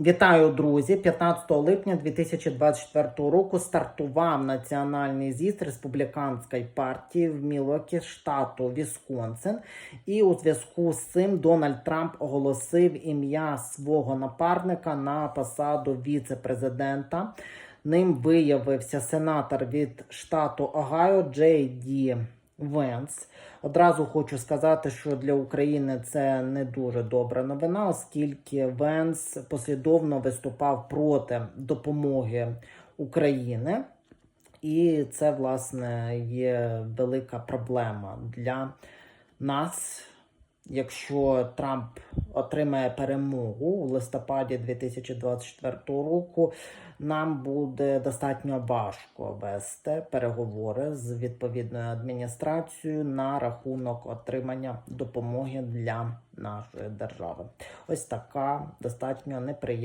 Вітаю, друзі! 15 липня 2024 року стартував національний з'їзд республіканської партії в Мілокі, штату Вісконсин. І у зв'язку з цим Дональд Трамп оголосив ім'я свого напарника на посаду віце-президента. Ним виявився сенатор від штату Огайо Джей Ді Венс. Одразу хочу сказати, що для України це не дуже добра новина, оскільки Венс послідовно виступав проти допомоги України, і це власне є велика проблема для нас. Якщо Трамп отримає перемогу у листопаді 2024 року, нам буде достатньо важко вести переговори з відповідною адміністрацією на рахунок отримання допомоги для нашої держави. Ось така достатньо неприємна.